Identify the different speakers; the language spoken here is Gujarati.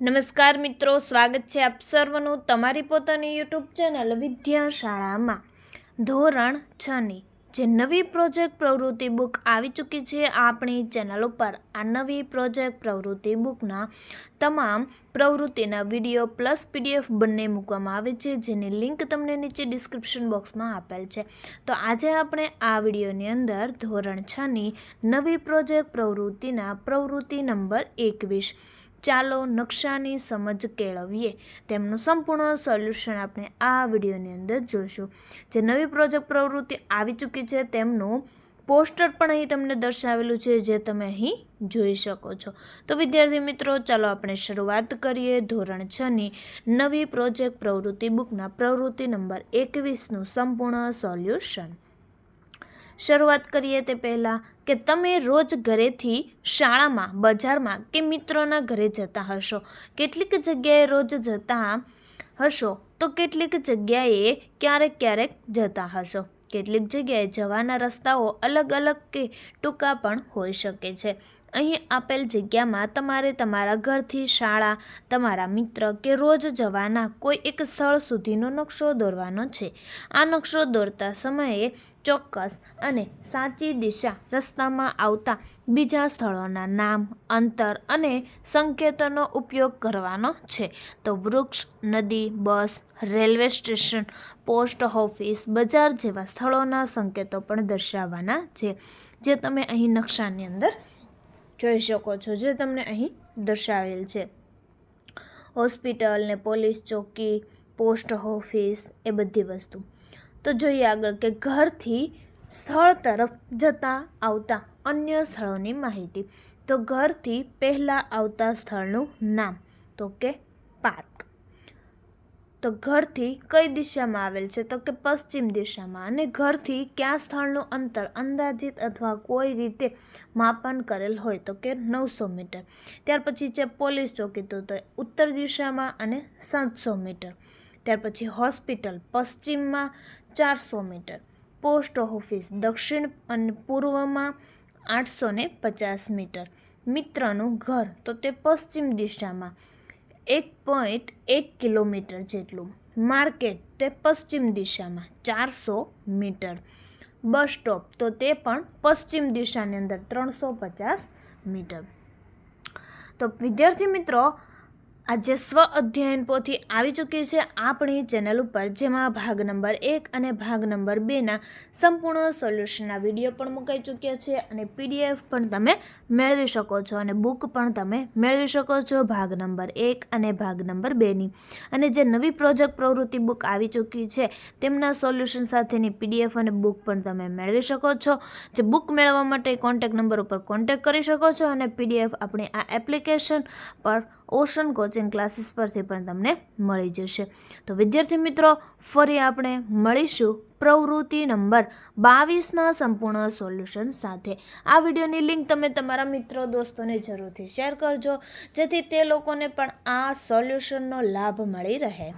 Speaker 1: નમસ્કાર મિત્રો, સ્વાગત છે આપ સર્વનું તમારી પોતાની યુટ્યુબ ચેનલ વિદ્યાશાળામાં. ધોરણ છની, જે નવી પ્રોજેક્ટ પ્રવૃત્તિ બુક આવી ચૂકી છે, આપણી ચેનલ ઉપર. આ નવી પ્રોજેક્ટ પ્રવૃત્તિ બુકના તમામ પ્રવૃત્તિના વીડિયો પ્લસ પીડીએફ બંને મૂકવામાં આવે છે, જેની લિંક તમને નીચે ડિસ્ક્રિપ્શન બોક્સમાં આપેલ છે. તો આજે આપણે આ વિડીયોની અંદર ધોરણ છની નવી પ્રોજેક્ટ પ્રવૃત્તિના પ્રવૃત્તિ નંબર એકવીસ ચાલો નકશાની સમજ કેળવીએ. તેમનું સંપૂર્ણ સોલ્યુશન આપણે આ વિડીયોની અંદર જોઈશું. જે નવી પ્રોજેક્ટ પ્રવૃત્તિ આવી ચૂકી છે, તેમનું પોસ્ટર પણ અહીં તમને દર્શાવેલું છે, જે તમે અહીં જોઈ શકો છો. તો વિદ્યાર્થી મિત્રો, ચાલો આપણે શરૂઆત કરીએ. ધોરણ છની નવી પ્રોજેક્ટ પ્રવૃત્તિ બુકના પ્રવૃત્તિ નંબર એકવીસનું સંપૂર્ણ સોલ્યુશન. શરૂઆત કરીએ તે પહેલાં કે તમે રોજ ઘરેથી શાળામાં, બજારમાં કે મિત્રોના ઘરે જતા હશો. કેટલીક જગ્યાએ રોજ જતા હશો તો કેટલીક જગ્યાએ ક્યારેક ક્યારેક જતા હશો. કેટલીક જગ્યાએ જવાના રસ્તાઓ અલગ અલગ કે ટૂંકા પણ હોઈ શકે છે. અહીં આપેલ જગ્યામાં તમારે તમારા ઘરથી શાળા, તમારા મિત્ર કે રોજ જવાના કોઈ એક સ્થળ સુધીનો નકશો દોરવાનો છે. આ નકશો દોરતા સમયે ચોક્કસ અને સાચી દિશા રસ્તામાં આવતા બીજા સ્થળોના નામ, અંતર અને સંકેતોનો ઉપયોગ કરવાનો છે. તો વૃક્ષ, નદી, bus, railway station, post office, બજાર જેવા સ્થળોના સંકેતો પણ દર્શાવવાના છે, જે તમે અહીં નકશાની અંદર જોઈ શકો છો જે તમને અહીં દર્શાવેલ છે. હોસ્પિટલ ને પોલીસ ચોકી, પોસ્ટ ઓફિસ એ બધી વસ્તુ. તો જોઈએ આગળ કે ઘરથી સ્થળ તરફ જતા આવતા અન્ય સ્થળોની માહિતી. તો ઘરથી પહેલાં આવતા સ્થળનું નામ. તો કે પાર્ક. તો ઘરથી કઈ દિશામાં આવેલ છે? તો કે પશ્ચિમ દિશામાં. અને ઘરથી કયા સ્થળનું અંતર? અંદાજિત અથવા કોઈ રીતે માપન કરેલ હોય તો કે નવસો મીટર. ત્યાર પછી છે પોલીસ ચોકી. તો ઉત્તર દિશામાં અને સાતસો મીટર. ત્યાર પછી હોસ્પિટલ પશ્ચિમમાં ચારસો મીટર. પોસ્ટ ઓફિસ દક્ષિણ અને પૂર્વમાં આઠસો પચાસ મીટર. મિત્રનું ઘર. તો તે પશ્ચિમ દિશામાં એક પોઈન્ટ એક કિલોમીટર જેટલું. માર્કેટ તે પશ્ચિમ દિશામાં ચારસો મીટર. બસ સ્ટોપ તો તે પણ પશ્ચિમ દિશાની અંદર ત્રણસો પચાસ મીટર. તો વિદ્યાર્થી મિત્રો આ જે સ્વ અધ્યયન પોથી આવી ચૂકી છે આપણી ચેનલ ઉપર, જેમાં ભાગ નંબર એક અને ભાગ નંબર બેના સંપૂર્ણ સોલ્યુશનના વીડિયો પણ મુકાઈ ચૂક્યા છે અને પીડીએફ પણ તમે મેળવી શકો છો અને બુક પણ તમે મેળવી શકો છો ભાગ નંબર એક અને ભાગ નંબર બેની અને જે નવી પ્રોજેક્ટ પ્રવૃત્તિ બુક આવી ચૂકી છે, તેમના સોલ્યુશન સાથેની પીડીએફ અને બુક પણ તમે મેળવી શકો છો. જે બુક મેળવવા માટે કોન્ટેક નંબર ઉપર કોન્ટેક કરી શકો છો અને પીડીએફ આપણી આ એપ્લિકેશન પર ઓશન કોચિંગ ક્લાસીસ પરથી પણ તમને મળી જશે. તો વિદ્યાર્થી મિત્રો, ફરી આપણે મળીશું પ્રવૃત્તિ નંબર બાવીસના સંપૂર્ણ સોલ્યુશન સાથે. આ વિડીયોની લિંક તમે તમારા મિત્રો દોસ્તોને જરૂરથી શેર કરજો, જેથી તે લોકોને પણ આ સોલ્યુશનનો લાભ મળી રહે.